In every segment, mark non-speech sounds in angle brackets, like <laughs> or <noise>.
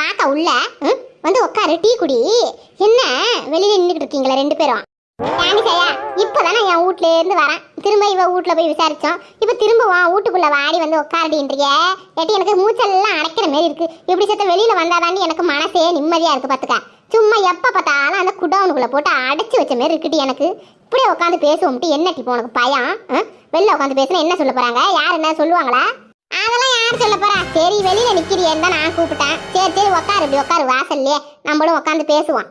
வாக்கா உள்ள வந்து உட்காரு டீ குடி. என்ன? வெளியில நின்றுட்டு இருக்கீங்களா ரெண்டு பேரும். ஏண்டி சையா இப்பதானே என் வீட்ல இருந்து வரேன். திரும்ப இவ வீட்ல போய் விசாரிச்சோம். இப்ப திரும்ப வா வீட்டுக்குள்ள வாடி வந்து உட்காருடின்றிய ஏட்டி எனக்கு மூச்செல்லாம் அடைக்கிற மாதிரி இருக்கு. இப்படி சத்த வெளியில வந்தாதாண்டி எனக்கு மனசே நிம்மதியா இருக்கு பாத்துக்க. சும்மா எப்ப பார்த்தாலும் அந்த குடவுனுக்குள்ள போட்டு அடைச்சு வச்ச மாதிரி இருக்குடி எனக்கு. இப்படியே உட்காந்து பேசுவோம்ட்டு என்ன இப்போ உனக்கு பயம் வெளில உட்காந்து பேசினா என்ன சொல்ல போறாங்க? யார் என்ன சொல்லுவாங்களா? அதெல்லாம் யார் சொல்ல போறா சரி வெளியில நிக்கிறியேன்னு தான் நான் கூப்பிட்டேன் சரி சரி உட்காரு இப்படி உட்காரு வாசல்லையே நம்மளும் உட்காந்து பேசுவோம்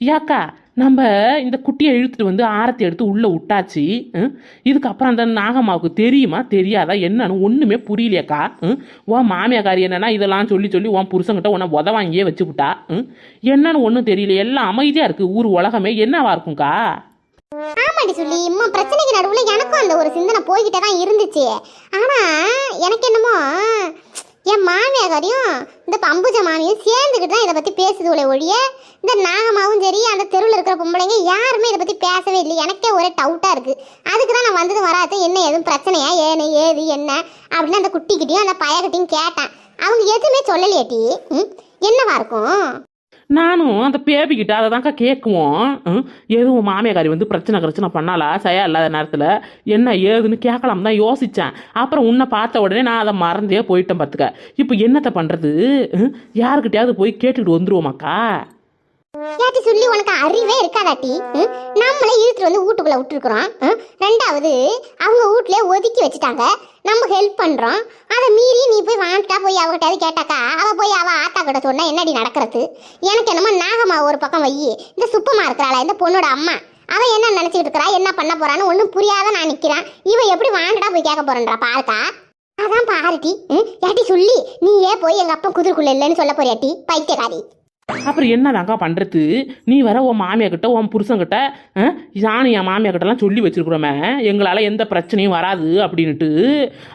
ஏக்கா நம்ம இந்த குட்டியை இழுத்துட்டு வந்து ஆரத்தி எடுத்து உள்ளே விட்டாச்சு? இதுக்கப்புறம் அந்த நாகம்மாவுக்கு தெரியுமா தெரியாதா என்னன்னு ஒன்றுமே புரியலையாக்கா? உன் மாமியாக்காரி என்னன்னா இதெல்லாம் சொல்லி சொல்லி உன் புருஷன்கிட்ட உன்னை உத வாங்கியே வச்சுப்புட்டா ம்? என்னன்னு ஒன்றும் தெரியல எல்லாம் அமைதியாக இருக்குது ஊர் உலகமே என்னவா இருக்கும்க்கா ஆமாடி சொல்லி இம்மா பிரச்சனைக்கு நடுவில் எனக்கும் அந்த ஒரு சிந்தனை போய்கிட்டே தான் இருந்துச்சு. ஆனால் எனக்கு என்னமோ என் மாமியாரையும் இந்த பம்புஜ மாமியும் சேர்ந்துக்கிட்டு தான் இதை பற்றி பேசுதுகளே ஒழிய இந்த நாகமாவும் சரி அந்த தெருவில் இருக்கிற பொம்பளைங்க யாருமே இதை பற்றி பேசவே இல்லை. எனக்கே ஒரே டவுட்டாக இருக்குது அதுக்கு தான் நான் வந்தது வராது. என்ன எதுவும் பிரச்சனையா? ஏனு ஏது என்ன? அப்படின்னு அந்த குட்டிக்கிட்டையும் அந்த பயக்கிட்டையும் கேட்டேன். அவங்க எதுவுமே சொல்லலையாட்டி என்னவா இருக்கும்? நானும் அந்த பேபிக்கிட்ட அதை தான்க்கா கேட்குவோம் எதுவும் மாமியாரி வந்து பிரச்சனை பிரச்சனை பண்ணாலா சரியா இல்லாத நேரத்தில் என்ன ஏதுன்னு கேட்கலாம் தான் யோசித்தேன் அப்புறம் உன்னை பார்த்த உடனே நான் அதை மறந்தே போயிட்டேன் பார்த்துக்க இப்போ என்னத்தை பண்ணுறது யாருக்கிட்டையாவது போய் கேட்டுக்கிட்டு வந்துருவோமாக்கா? ஏட்டி சொல்லி உனக்கு அறிவே இருக்காதாட்டி நம்மளே இழுத்துட்டு வந்து வீட்டுக்குள்ள விட்டுருக்குறோம் ரெண்டாவது அவங்க வீட்லயே ஒதுக்கி வச்சுட்டாங்க. நம்ம ஹெல்ப் பண்றோம். அதை மீறி நீ போய் வாங்கிட்டா போய் அவகிட்ட கேட்டாக்கா? அவ போய் அவ ஆத்தா கிட்ட சொன்னா என்னடி நடக்கிறது? எனக்கு என்னமோ நாகம்மா ஒரு பக்கம் வை இந்த சுப்பமா இருக்கிறாளா? இந்த பொண்ணோட அம்மா. அவ என்ன நினைச்சிட்டு இருக்கிறா? என்ன பண்ண போறான்னு ஒன்றும் புரியாத நான் நிக்கிறேன். இவ எப்படி வாங்கிட்டா போய் கேட்க போறேன்றா பாருக்கா. அதான் பாருட்டி ஏட்டி சொல்லி நீயே போய் எங்க அப்பா குதிர்க்குள்ள இல்லைன்னு சொல்ல போறியாட்டி பைத்தியக்காரி. அப்புறம் என்னதாங்க்கா பண்ணுறது நீ வர உன் மாமியாக்கிட்ட உன் புருஷங்கிட்ட ஆ, நானும் என் மாமியாக்கிட்டலாம் சொல்லி வச்சுருக்குறோமே. எங்களால் எந்த பிரச்சனையும் வராது அப்படின்ட்டு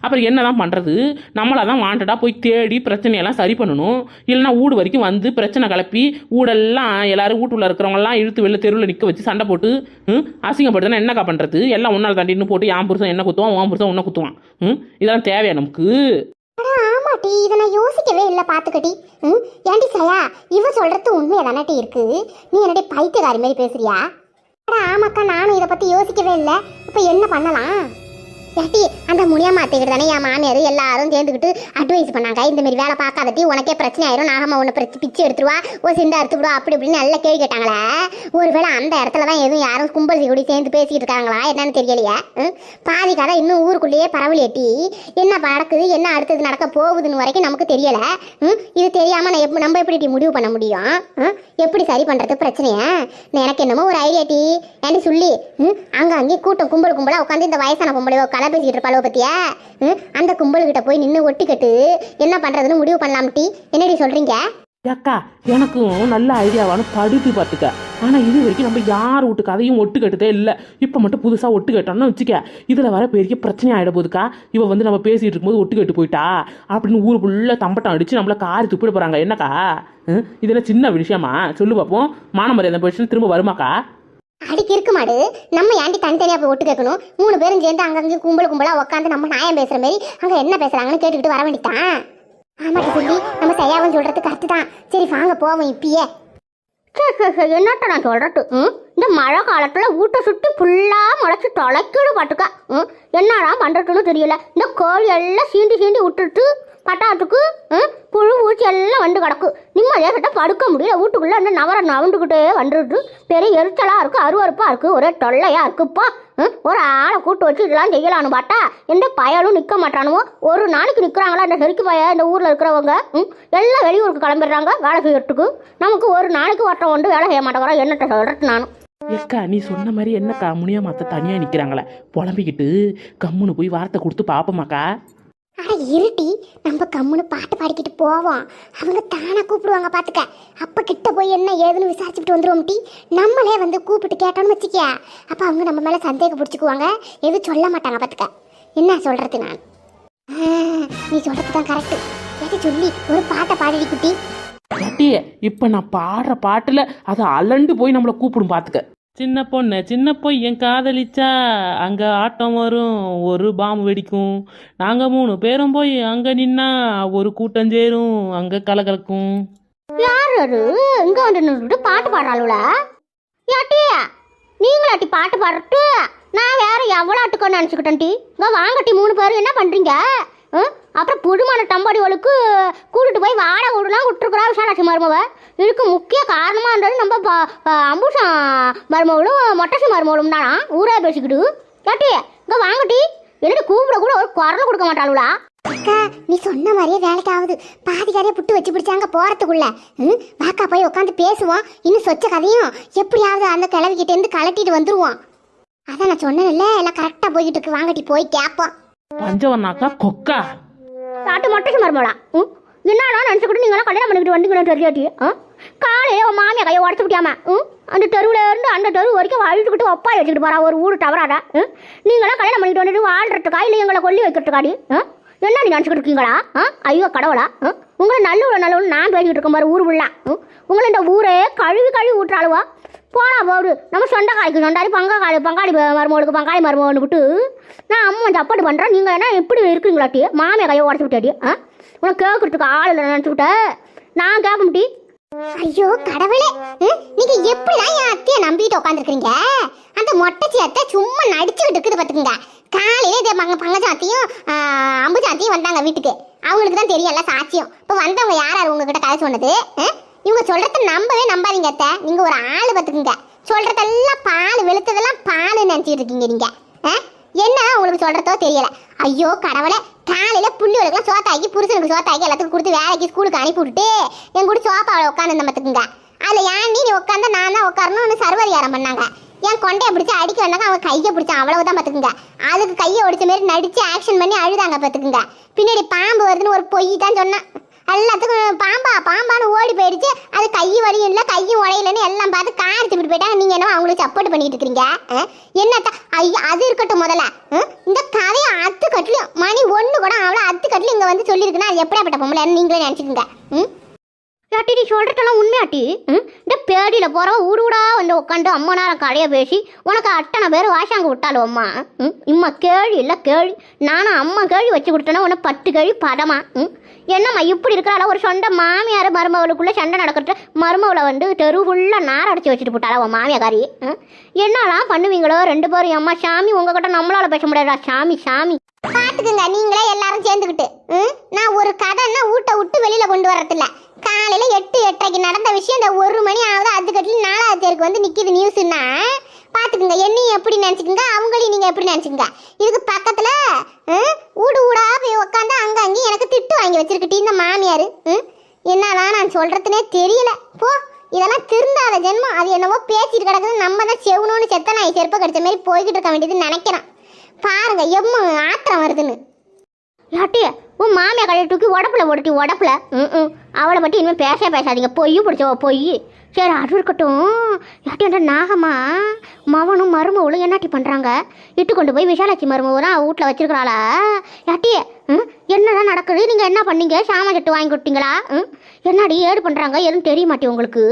அப்புறம் என்னதான் பண்ணுறது நம்மளாக தான் வாண்டடாக போய் தேடி பிரச்சனையெல்லாம் சரி பண்ணணும். இல்லைன்னா வீடு வரைக்கும் வந்து பிரச்சனை கிளப்பி ஊடெல்லாம் எல்லோரும் வீட்டுள்ள இருக்கிறவங்கலாம் இழுத்து வெளில தெருவில் நிற்க வச்சு சண்டை போட்டு ம், அசிங்கப்படுதுன்னா என்னக்கா பண்ணுறது எல்லாம் ஒன்றால் தாண்டின்னு போட்டு என் புருஷன் என்ன குத்துவான் உன் புருஷன் உன்னை குத்துவான். இதெல்லாம் தேவையா நமக்கு? ஆமாட்டி இதை நான் யோசிக்கவே இல்லை பார்த்துக்கட்டி ம்? ஏண்டி சயா இவ சொல்றது உண்மையை தானட்டி இருக்கு? நீ என்னடி பைத்தியக்காரி மாதிரி பேசுறியா? அட ஆமாக்கா நானும் இதை பத்தி யோசிக்கவே இல்லை. இப்போ என்ன பண்ணலாம்? ஏட்டி அந்த முனியம்மா அத்தைக்கிட்ட தானே என் மாமியார் எல்லாரும் சேர்ந்துக்கிட்டு அட்வைஸ் பண்ணாங்க. இந்த மாதிரி வேலை பார்க்காதட்டி உனக்கே பிரச்சனை ஆயிரும் நாகம்மா உன்னை பிரச்சனை பிச்சு எடுத்துருவா ஒரு சிண்டா எடுத்து அப்படி இப்படின்னு நல்லா கேள்வி கேட்டாங்களே. ஒருவேளை அந்த இடத்துல தான் எதுவும் யாரும் கும்பல் கூடி சேர்ந்து பேசிட்டு இருக்காங்களா என்னன்னு தெரியலையே. பாதி கதை இன்னும் ஊருக்குள்ளேயே பரவலையேட்டி என்ன நடக்குது என்ன அடுத்தது நடக்க போகுதுன்னு வரைக்கும் நமக்கு தெரியல. இது தெரியாம நான் நம்ம எப்படி முடிவு பண்ண முடியும்? எப்படி சரி பண்றது பிரச்சனைய? எனக்கு என்னமோ ஒரு ஐடியா டி ஏன்டி சொல்லி. ம்? அங்க அங்கே கூட்டம் கும்பல் கும்பலா உட்காந்து இந்த வயசான பொம்பளை கலை பேசிக்கிட்டு இருப்பாளோ பத்தியா? அந்த கும்பல்கிட்ட போய் நின்று ஒட்டிக்கட்டு என்ன பண்றதுன்னு முடிவு பண்ணலாம் டி. என்னடி சொல்றீங்க? அக்கா எனக்கும் நல்ல ஐடியாவான படுத்து பார்த்துக்க. ஆனால் இது வரைக்கும் நம்ம யார் வீட்டு கதையும் ஒட்டு கட்டுதே இல்லை. இப்போ மட்டும் புதுசாக ஒட்டு கட்டோம்னு வச்சுக்க. இதில் வர பெரிய பிரச்சனை ஆகிட போதுக்கா இவ வந்து நம்ம பேசிகிட்டு இருக்கும்போது ஒட்டு கட்டு போயிட்டா? அப்படின்னு ஊர் ஃபுல்லாக தம்பட்டம் அடித்து நம்மளை காரி துப்பிட போகிறாங்க என்னக்கா? இதெல்லாம் சின்ன விஷயமா? சொல்லு பார்ப்போம் மானமரியாதை பிரச்சனை திரும்ப வருமாக்கா? அடிக்கு இருக்கு மாடு நம்ம ஏன்டி தனித்தனியாக போய் ஒட்டு கேட்கணும்? மூணு பேரும் சேர்ந்து அங்கங்கே கும்பல் கும்பலாக உட்காந்து நம்ம நியாயம் பேசுகிற மாதிரி அங்கே என்ன பேசுகிறாங்கன்னு கேட்டுக்கிட்டு வர வேண்டித்தான் ஆமாட்டி சொல்லி நம்ம செய்யாவும் சொல்கிறது கரெக்டு தான். சரி வாங்க போவோம் இப்பயே. என்னட்ட நான் சொல்கிறட்டு ம்? இந்த மழை காலத்தில் வீட்டை சுற்றி ஃபுல்லாக முளைச்சி தொலைக்கிடு பாட்டுக்கா. ம்? என்னடா பண்ணுறதுன்னு தெரியல. இந்த கோழி எல்லாம் சீண்டி சீண்டி விட்டுட்டு பட்டாத்துக்கு ம், புழு பூச்சி எல்லாம் வந்து கிடக்கு. நிம்மதியாக கிட்ட படுக்க முடியல. வீட்டுக்குள்ளே இந்த நவர நவண்டுக்கிட்டே வந்துடுது. பெரிய எரிச்சலாக இருக்குது அருவறுப்பாக இருக்குது ஒரே தொல்லையாக இருக்குப்பா. ம், ஒரு ஆளை கூட்டு வச்சு இதெல்லாம் செய்யலான்னு பார்த்தா எந்த பயலும் நிற்க மாட்டானுவோ. ஒரு நாளைக்கு நிற்கிறாங்களா இந்த செருக்கு பய இந்த ஊரில் இருக்கிறவங்க? ம், எல்லாம் வெளியூருக்கு கிளம்பிடுறாங்க வேலை செய்யறதுக்கு. நமக்கு ஒரு நாளைக்கு ஒருத்தன் வந்து வேலை செய்ய மாட்டேங்கிறோம் என்னட்ட சொல்கிறது நானும் ஏக்கா நீ சொன்ன மாதிரி என்னக்கா முனியா மாத்த தனியாக நிற்கிறாங்களே புலம்பிக்கிட்டு கம்முன்னு போய் வார்த்தை கொடுத்து பார்ப்போமாக்கா ஆனால் இருட்டி நம்ம கம்முன்னு பாட்டு பாடிக்கிட்டு போவோம். அவங்க தானே கூப்பிடுவாங்க பார்த்துக்க அப்போ கிட்ட போய் என்ன ஏதுன்னு விசாரிச்சுட்டு வந்துடுவோம் டி. நம்மளே வந்து கூப்பிட்டு கேட்டோம்னு வச்சுக்க. அப்போ அவங்க நம்ம மேலே சந்தேகம் பிடிச்சிக்குவாங்க. எதுவும் சொல்ல மாட்டாங்க பார்த்துக்க என்ன சொல்கிறது நான்? நீ சொல்கிறது தான் கரெக்ட் எது சொல்லி ஒரு பாட்டை பாடிடி குட்டி. இப்போ நான் பாடுற பாட்டில் அதை அலண்டு போய் நம்மளை கூப்பிடும் பார்த்துக்க சின்ன பொண்ணு சின்ன பொய் என் காதலிச்சா அங்கே ஆட்டம் வரும் ஒரு பாம்பு வெடிக்கும். நாங்கள் மூணு பேரும் போய் அங்கே நின்னா ஒரு கூட்டம் சேரும் அங்கே கலகலக்கும். யார் அது? இங்க வந்து நின்றுட்டு பாட்டு பாடுறாளுல. யாட்டி நீங்களாட்டி பாட்டு பாடுறது நான் வேற எவ்வளோ ஆட்டுக்கோன்னு நினச்சிக்கிட்டேன் டி இங்கே வாங்கட்டி மூணு பேரும் என்ன பண்ணுறீங்க அப்புறம் புதுமான தம்பாடிகளுக்கு கூட்டிட்டு போய் வாடகை விடலாம் விட்டுருக்குறா விசாலாட்சி மருமவ. இதுக்கு முக்கிய காரணமாக இருந்தது நம்ம அம்புஷம் மருமவளும் மொட்டசி மருமவளும் தானா? ஊரே பேசிக்கிட்டு. யாட்டி இங்கே வாங்கட்டி என்னடி கூப்பிட கூட ஒரு குரல் கொடுக்க மாட்டாளுலா அக்கா நீ சொன்ன மாதிரியே வேலைக்கு ஆகுது. பாதிக்காரே புட்டு வச்சு பிடிச்சாங்க போறதுக்குள்ள. ம், வாக்கா போய் உட்காந்து பேசுவோம். இன்னும் சொச்ச கதையும் எப்படியாவது அந்த கிளவிக்கிட்ட இருந்து கலட்டிட்டு வந்துருவோம். அதான் நான் சொன்னேன்ல எல்லாம் கரெக்டா போய்கிட்டு இருக்கு. வாங்கட்டி போய் கேட்போம் பஞ்சவர்ணாக்கா கொக்கா. சாட்டு மட்டும் மருமலா ம் என்னடா நினச்சிக்கிட்டு நீங்களாம் கல்யாணம் பண்ணிக்கிட்டு வந்தீங்கன்னு தெரியாட்டி ஆ? காலையில் உன் மாமியா கையை உடச்சு விட்டியாமா? ம் அந்த தெருவில் இருந்து அந்த தெரு வரைக்கும் அழுதுகிட்டு ஒப்பாய் வச்சுக்கிட்டு போறா ஒரு ஊர் தவறாடா? ம் நீங்களாம் கல்யாணம் பண்ணிக்கிட்டு வந்துட்டு வாழ்றதுக்கா இல்லை எங்களை கொல்லி வைக்கிறதுக்காடி? ஆ? என்ன நீ நினச்சிக்கிட்டு இருக்கீங்களா? ஆ? ஐயோ கடவுளா? ஆ? உங்களை நல்ல நல்லவனு நான் பேசிக்கிட்டு இருக்கேன் மாதிரி ஊர் உள்ள ம் உங்களை இந்த ஊரே கழுவி கழுவி ஊட்டுற அளவா போடு நம்ம சொந்தக்காய்க்கு சொண்டாடி பங்காளி பங்காளி மருமகளுக்கு பங்காளி மருமகன்னு விட்டு நான் அம்மா சப்பாடு பண்ணுறேன் நீங்கள் என்ன எப்படி இருக்கீங்களாட்டி மாமியை கையை உடச்சி விட்டாடி ஆ? உனக்கு கேட்குறதுக்கு ஆள் இல்லை நினச்சி நான் கேட்க முட்டி. ஐயோ கடவுளே. ம், நீங்க எப்படிதான் என் அத்தையை நம்பிட்டு உட்காந்துருக்கீங்க அந்த மொட்டைச்சி அத்தை சும்மா நடிச்சுக்கிட்டு இருக்குது பார்த்துக்குங்க. காலையில இதே பங்க பங்கஜாத்தியும் அம்புஜாத்தியும் வந்தாங்க வீட்டுக்கு. அவங்களுக்கு தான் தெரியல சாட்சியம். இப்போ வந்தவங்க யார் யார் உங்ககிட்ட கதை சொன்னது? இவங்க சொல்றத நம்பவே நம்பாதீங்க அத்தை. நீங்க ஒரு ஆள் பார்த்துக்குங்க சொல்றதெல்லாம் பால் வெளுத்ததெல்லாம் பால் நினைச்சிட்டு இருக்கீங்க நீங்க. ஆ? என்ன உங்களுக்கு சொல்றதோ தெரியல. ஐயோ கடவுளே. காலையில புள்ளிகளுக்குலாம் சோத்தாக்கி புருஷனுக்கு சோத்தாக்கி எல்லாத்துக்கும் கொடுத்து வேலைக்கு ஸ்கூலுக்கு அனுப்பி விட்டுட்டு என் கூட சோப்பாவில் உட்காந்து பார்த்துக்குங்க அதில் ஏன் நீ உட்காந்து நான் தான் உட்காரணும்னு சர்வதிகாரம் பண்ணாங்க. என் கொண்டையை பிடிச்சி அடிக்க வந்தாங்க அவன் கையை பிடிச்சான். அவ்வளவுதான் பார்த்துக்குங்க அதுக்கு கையை ஒடிச்ச மாதிரி நடிச்சு ஆக்ஷன் பண்ணி அழுதாங்க பார்த்துக்குங்க பின்னாடி பாம்பு வருதுன்னு ஒரு பொய் தான் சொன்னான். எல்லாத்துக்கும் பாம்பா பாம்பான்னு ஓடி போயிடுச்சு. அது கை வலியும் இல்லை கையும் உடையிலன்னு எல்லாம் பார்த்து கார் திப்பிட்டு போயிட்டாங்க. நீங்கள் என்ன அவங்களுக்கு சப்போர்ட் பண்ணிட்டு இருக்கீங்க அஹ்? என்னத்த? ஐயா அது இருக்கட்டும் முதல்ல இந்த கதையை அத்து கட்டிலையும் மணி ஒன்று கூட அவ்வளோ அத்து கட்டலும் இங்கே வந்து சொல்லியிருக்குன்னா அது எப்படியாப்பட்ட பொம்பளை நீங்களே நினச்சிக்கோங்க ம்? யாட்டி நீ சொல்கிறதெல்லாம் உண்மையாட்டி ம்? இந்த பேடியில் போகிற ஊர் ஊடா வந்து உட்காந்து அம்மா நேரம் கடையை பேசி உனக்கு அத்தனை பேர் வாஷாங்க விட்டாலும் அம்மா? ம்? இம்மா கேள்வி இல்லை கேள்வி. நானும் அம்மா கேள்வி வச்சு கொடுத்தேன்னா உன்னை பத்து கேள்வி பதமா? ம்? என்னம்மா இப்படி இருக்கிறால ஒரு சொந்த மாமியார் மருமகளுக்குள்ளே சண்டை நடக்கிறது மருமகளை வந்து தெரு ஃபுல்லாக நார் அடிச்சு வச்சுட்டு போட்டாளா உன் மாமியாக்காரி ம்? என்னலாம் பண்ணுவீங்களோ ரெண்டு பேரும்? அம்மா சாமி உங்ககிட்ட நம்மளால பேச முடியாதா சாமி சாமி. பாத்துக்குங்க நீங்களே எல்லாரும் சேர்ந்துக்கிட்டு ம்? நான் ஒரு கதைன்னா ஊட்ட விட்டு வெளியில கொண்டு வரதில்ல காலையில் எட்டு எட்டரைக்கு நடந்த விஷயம் இந்த ஒரு மணி ஆகுது அது கட்டில நாலாவது தேருக்கு வந்து நிற்கிது நியூஸ்னா பார்த்துக்குங்க என்னையும் எப்படி நினச்சிக்கோங்க? அவங்களையும் நீங்கள் எப்படி நினைச்சுக்குங்க? இதுக்கு பக்கத்தில் ம், ஊடு ஊடா போய் உட்காந்து அங்கே அங்கேயும் எனக்கு திட்டு வாங்கி வச்சிருக்கிட்டு இந்த மாமியார் என்னதான் நான் சொல்கிறதுனே தெரியல. போ இதெல்லாம் திருந்தாத ஜென்மம். அது என்னவோ பேசிட்டு கிடக்குது. நம்ம தான் செவணும்னு செத்த நான் செருப்ப கடிச்ச மாதிரி போய்கிட்டு இருக்க வேண்டியதுன்னு நினைக்கிறேன். பாருங்க எம்மு ஆத்திரம் வருதுன்னு. யாட்டி உன் மாமியா கடையை தூக்கி உடப்புல உடட்டி உடப்புல. ம் ம் அவளை பற்றி இனிமேல் பேச பேசாதீங்க. பொய் பிடிச்சவ பொய். சரி அது இருக்கட்டும். யாட்டி அந்த நாகம்மா மவனும் மருமவளும் என்னாட்டி பண்ணுறாங்க இட்டு கொண்டு போய் விஷாலாட்சி மருமவெல்லாம் வீட்டில் வச்சிருக்கிறாளா? யாட்டியே ம்? என்னதான் நடக்குது? நீங்கள் என்ன பண்ணீங்க? சாமான் செட்டு வாங்கி கொடுத்தீங்களா? ம்? என்னடி ஏடு பண்ணுறாங்க எதுவும் தெரிய மாட்டேன் உங்களுக்கு?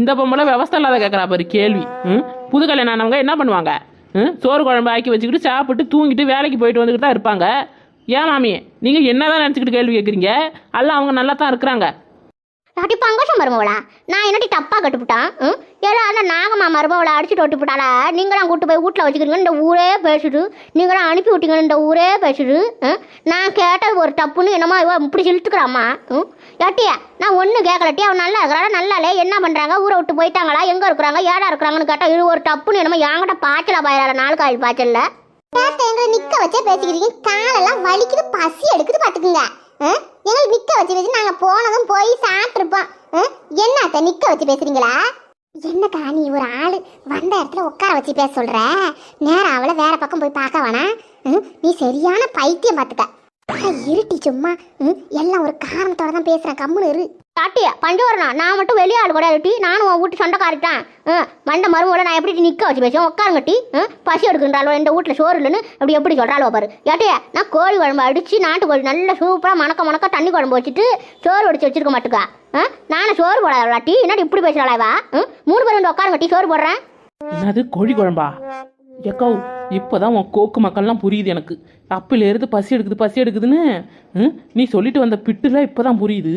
இந்த பொம்பளை விவசாய இல்லாத கேட்குறா பாரு கேள்வி. ம்? புது கல்யாணம் ஆனவங்க என்ன பண்ணுவாங்க? ம்? சோறு குழம்பு ஆக்கி வச்சுக்கிட்டு சாப்பிட்டு தூங்கிட்டு வேலைக்கு போயிட்டு வந்துக்கிட்டு தான் இருப்பாங்க. ஏன் மாமி? நீங்கள் என்னதான் நினச்சிக்கிட்டு கேள்வி கேட்குறீங்க அல்ல அவங்க நல்லா தான் இருக்கிறாங்க அப்படி பங்கோஷம் மருமவளா நான் என்னடி தப்பா கட்டுப்பிட்டான்? ம்? ஏதோ அந்த நாகம்மா மருமவளை அடிச்சுட்டு விட்டுப்புட்டாளா நீங்களாம் கூட்டு போய் வீட்டில் வச்சுக்கிறீங்க இந்த ஊரே பேசுது. நீங்களாம் அனுப்பி விட்டீங்கன்னு இந்த ஊரே பேசுது. ம்? நான் கேட்டது ஒரு தப்புன்னு என்னமோ இவ இப்படி இழுத்துக்கிறாம்மா ம்? யாட்டியா நான் ஒன்றும் கேட்கலட்டி அவன் நல்லா இருக்கிறாளா? நல்லாலே என்ன பண்ணுறாங்க ஊரை விட்டு போயிட்டாங்களா? எங்கே இருக்கிறாங்க? ஏடா இருக்கிறாங்கன்னு கேட்டால் இது ஒரு தப்புன்னு என்னமோ என்கிட்ட பாய்ச்சலா பாயிரால நாலு காயில் பாய்ச்சலில். எங்களை நிக்க வச்சே பேசிக்கிறீங்க காலெல்லாம் வலிக்குது பசி எடுக்குது பாத்துக்குங்க. எங்களை நிக்க வச்சு வச்சு நாங்க போனதும் போய் சாப்பிட்டுருப்போம். என்னத்த நிக்க வச்சு பேசுறீங்களா? என்னக்கா நீ ஒரு ஆள்? வந்த இடத்துல உட்கார வச்சு பேச சொல்ற? நேரம் அவளை வேற பக்கம் போய் பார்க்க வேணா. ம், நீ சரியான பைத்தியம் பார்த்துக்க இருட்டி சும்மா. ம், எல்லாம் ஒரு காரணத்தோட தான் பேசுறேன். கம்முன்னு இரு. காட்டியா பஞ்சவரணா நான் மட்டும் வெளியே ஆள் கூட இருட்டி நானும் உன் வீட்டு சொந்தக்காரிட்டான் வந்த மருமகளை நான் எப்படி நிற்க வச்சு பேசுவேன்? ம் பசி எடுக்கின்றாலோ இந்த வீட்டில் சோறு இல்லைன்னு அப்படி எப்படி சொல்கிறாளோ பாரு. ஏட்டையா நான் கோழி குழம்பு அடித்து நாட்டு கோழி நல்ல சூப்பராக மணக்க மணக்க தண்ணி குழம்பு வச்சுட்டு சோறு வடிச்சு வச்சிருக்க மாட்டுக்கா. ஆ நானும் சோறு போடாட்டி என்னடி இப்படி பேசுகிறாளா ம்? மூணு பேர் வந்து உட்காருங்கட்டி சோறு போடுறேன். என்னது கோழி குழம்பா? எக்கோ இப்போதான் உன் கோக்கு மக்கள்லாம் புரியுது எனக்கு. அப்பிலேருந்து பசி எடுக்குது பசி எடுக்குதுன்னு ம், நீ சொல்லிட்டு வந்த பிட்டுலாம் இப்போ தான் புரியுது.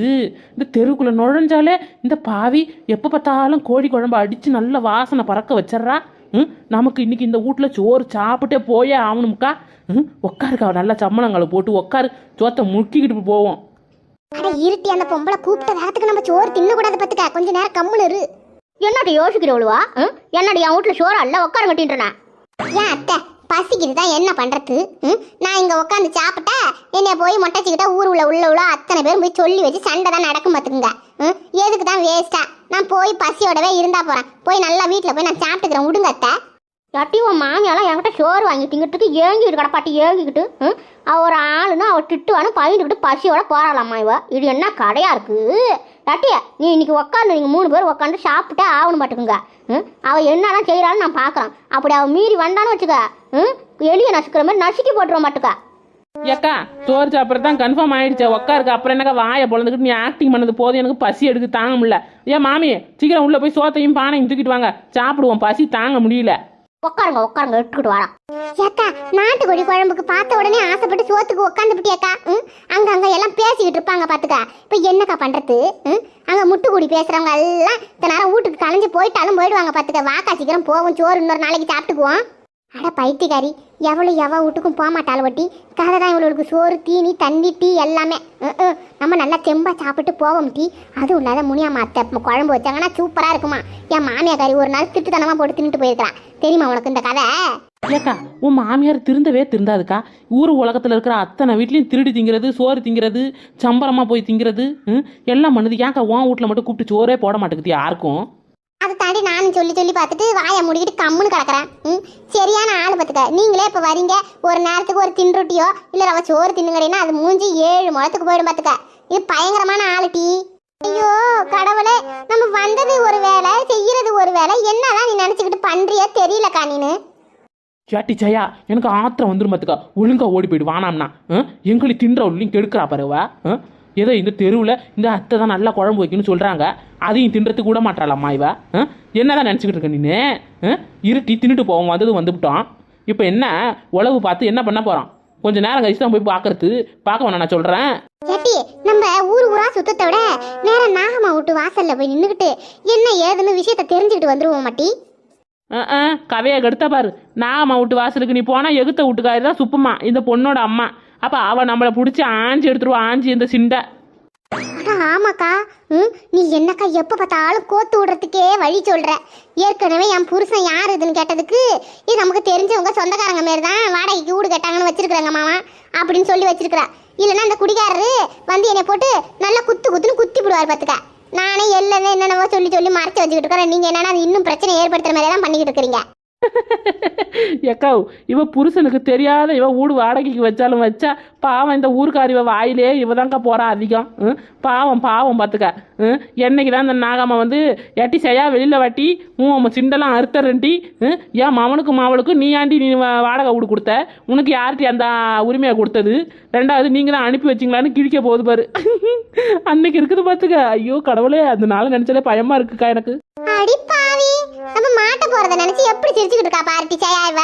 இந்த தெருவுக்குள்ளே நுழைஞ்சாலே இந்த பாவி எப்போ பார்த்தாலும் கோழி குழம்பு அடித்து நல்ல வாசனை பறக்க வச்சிட்றா. ம்? நமக்கு இன்னைக்கு இந்த வீட்டில் சோறு சாப்பிட்டே போயே ஆகணும்க்கா. ம்? உட்காருக்கா நல்ல சம்மணங்களை போட்டு உட்காரு சோத்தை முக்கிக்கிட்டு போவோம். அட இருட்டி அந்த பொம்பளை கூப்பிட்ட நேரத்துக்கு நம்ம சோறு தின்னக்கூடாது பத்துக்க கொஞ்ச நேரம் கம்முன்னு இரு. என்னடி யோசிக்கிறவளுவா என்னடி என் வீட்டுல சோறு அல்ல உட்கார கட்டின்றன ஏன் அத்தை? பசிக்குது தான் என்ன பண்றது? ம்? நான் இங்க உட்காந்து சாப்பிட்டா என்னைய போய் மொட்டைச்சிக்கிட்டா ஊர் உள்ள உள்ள உள்ள அத்தனை பேரும் போய் சொல்லி வச்சு சண்டை தான் நடக்கும் பார்த்துக்குங்க ம்? எதுக்கு தான் வேஸ்டா நான் போய் பசியோடவே இருந்தா போறேன். போய் நல்லா வீட்டில் போய் நான் சாப்பிட்டுக்கிறேன். விடுங்க அத்தை. லட்டி உன் மாமியாலாம் என்கிட்ட சோறு வாங்கி திங்கிறதுக்கு ஏங்கிட்டு கடப்பாட்டி ஏங்கிக்கிட்டு ம்? அவ ஒரு ஆளுன்னு அவள் திட்டுவானு பயந்துக்கிட்டு பசியோட போறாளாம்மா இவ. இது என்ன கடையா இருக்கு? யாட்டி நீ இன்னைக்கு உட்காந்து நீங்கள் மூணு பேர் உட்காந்து சாப்பிட்டே ஆகணும் மாட்டுக்குங்க ம்? அவ என்னெல்லாம் செய்கிறான்னு நான் பார்க்குறேன் அப்படி அவ மீறி வந்தான்னு வச்சுக்க. ம்? எலியை நசுக்கிற மாதிரி நசுக்கி போட்டுருவோம் மாட்டுக்கா. ஏக்கா சோறு சாப்பிட்றது தான் கன்ஃபார்ம் ஆயிடுச்சு. உட்காருக்கா அப்புறம் என்னக்கா வாயை பொழந்துக்கிட்டு நீ ஆக்டிங் பண்ணது போதும். எனக்கு பசி எடுக்கு தாங்க முடியல. ஏன் மாமி சீக்கிரம் உள்ளே போய் சோத்தையும் பானையும் தூக்கிட்டு வாங்க. சாப்பிடுவோம். பசி தாங்க முடியல. உட்காருங்க உட்காருங்க எடுத்துக்கிட்டு வரேன் ஏக்கா நாட்டுக்கோழி குழம்புக்கு பார்த்த உடனே ஆசைப்பட்டு சோத்துக்கு உட்காந்துபிட்டியாக்கா ம்? அங்க அங்க எல்லாம் பேசிக்கிட்டு இருப்பாங்க பாத்துக்க. இப்போ என்னக்கா பண்றது? ம்? அங்கே முட்டுக்குடி பேசுறவங்க எல்லாம் இத்தனை நேரம் வீட்டுக்கு கலைஞ்சு போயிட்டாலும் போயிடுவாங்க பார்த்துக்க வாக்கா சீக்கிரம் போவோம் சோறு இன்னொரு நாளைக்கு சாப்பிட்டுக்குவோம். அட பைத்தியக்காரி எவ்வளோ எவ வீட்டுக்கும் போக மாட்டாள் வட்டி கதை தான் இவளுக்கு சோறு தீனி தண்ணி டீ எல்லாமே. நம்ம நல்லா தெம்பாக சாப்பிட்டு போவோம் டீ. அதுவும் இல்லாத முனியாமா அத்தை குழம்பு வச்சாங்கன்னா சூப்பராக இருக்குமா. என் மாமியாக்காரி ஒரு நாள் திட்டுத்தனமாக போட்டு தின்னுட்டு போயிருக்கிறான் தெரியுமா உனக்கு இந்த கதை? ஏக்கா உன் மாமியார் திருந்தவே திருந்தாதுக்கா. ஊர் உலகத்தில் இருக்கிற அத்தனை வீட்லையும் திருடி திங்கிறது சோறு திங்கிறது சம்பரமாக போய் திங்கிறது ம், எல்லாம் பண்ணுது. ஏன்க்கா உன் வீட்டில் மட்டும் கூப்பிட்டு சோறே போட மாட்டேங்குது யாருக்கும்? அதை தாண்டி நானும் சொல்லி சொல்லி பார்த்துட்டு வாயை முடிக்கிட்டு கம்முன்னு கிடக்குறேன். ம் சரியான ஆள் பார்த்துக்க. நீங்களே இப்போ வரீங்க. ஒரு நேரத்துக்கு ஒரு தின்றுட்டியோ இல்லை ரவ சோறு தின்னுங்கடினா அது மூஞ்சி ஏழு முளத்துக்கு போயிடும் பார்த்துக்க. இது பயங்கரமான ஆள் டீ. ஐயோ கடவுளே நம்ம வந்தது ஒரு வேலை செய்யறது ஒரு வேலை என்னதான் நீ நினச்சிக்கிட்டு பண்றியா தெரியலக்கா நீனு. சாட்டி ஜயா எனக்கு ஆத்திரம் வந்துடும் பார்த்துக்க. ஒழுங்கா ஓடி போயிடு வானாம்னா. எங்களை தின்ற உள்ளையும் கெடுக்கிறா பாருவா ஏதோ இந்த தெருவில் இந்த அத்தை தான் நல்லா குழம்பு வைக்கணும்னு சொல்கிறாங்க அதையும் தின்றதுக்கு கூட மாட்டாளாம்மா இவ. ஆ? என்னதான் நினச்சிக்கிட்டு இருக்க ஆ? இருட்டி தின்னுட்டு போவோம் வந்தது வந்துவிட்டோம் இப்போ என்ன? உழவு பார்த்து என்ன பண்ண போகிறோம் கொஞ்ச நேரம் கழிச்சு தான் போய் பார்க்கறது பார்க்க வேணாம் நான் சொல்கிறேன் நம்ம ஊர் ஊரா சுத்தத்தை விட நேரம் நாகம்மா விட்டு வாசல்ல போய் நின்றுக்கிட்டு என்ன ஏதுன்னு விஷயத்த தெரிஞ்சுக்கிட்டு வந்துருவோம் மாட்டி. கதையை கெடுத்த பாரு. நாம வீட்டு வாசலுக்கு நீ போனால் எகுத்த வீட்டுக்காரி தான் சுப்புமா இந்த பொண்ணோட அம்மா. அப்போ அவள் நம்மளை பிடிச்சி ஆஞ்சி எடுத்துருவா ஆஞ்சி இந்த சிண்டை. ஆமாக்கா. ம் நீ என்னக்கா எப்போ பார்த்தாலும் கோத்து விடுறதுக்கே வழி சொல்ற. ஏற்கனவே என் புருஷன் யார் இதுன்னு கேட்டதுக்கு இது நமக்கு தெரிஞ்சவங்க சொந்தக்காரங்க மாரி தான் வாடகைக்கு வீடு கேட்டாங்கன்னு வச்சிருக்கிறாங்க மாமா அப்படின்னு சொல்லி வச்சிருக்கிறா. இல்லைன்னா அந்த குடிகாரரு வந்து என்னை போட்டு நல்லா குத்து குத்துன்னு குத்தி விடுவார் பார்த்துக்க நானே எல்லாமே என்னென்னவோ சொல்லி சொல்லி மறைச்சி வச்சுக்கிட்டு இருக்கிறேன் நீங்கள் என்னென்னா அது இன்னும் பிரச்சனை ஏற்படுத்துற மாதிரி தான் பண்ணிக்கிட்டு இருக்கிறீங்க. <laughs> எக்கா இவ புருஷனுக்கு தெரியாத இவ வீடு வாடகைக்கு வச்சாலும் வச்சா பாவம் இந்த ஊருக்காரி இவ வாயிலே இவ தாங்க போறா அதிகம். பாவம் பாவம் பார்த்துக்க என்னைக்கு தான் இந்த நாகாம வந்து எட்டி செய்யா வெளியில் வாட்டி உன் சிண்டெல்லாம் அறுத்தரண்டி ம், ஏன் மாவனுக்கும் மாவளுக்கும் நீ ஆண்டி நீ வா- வாடகை வீடு கொடுத்த? உனக்கு யார்கிட்ட அந்த உரிமையை கொடுத்தது? ரெண்டாவது நீங்கள் தான் அனுப்பி வச்சிங்களான்னு கிழிக்க போகுது பாரு. <laughs> அன்னைக்கு இருக்குது பார்த்துக்க ஐயோ கடவுளே அந்த நாள் நினச்சாலே பயமா இருக்குக்கா எனக்கு. நம்ம மாட்ட போறத நினைச்சு எப்படி சிரிச்சுக்கிட்டு இருக்கா பார்ட்டி செய்யா இவ?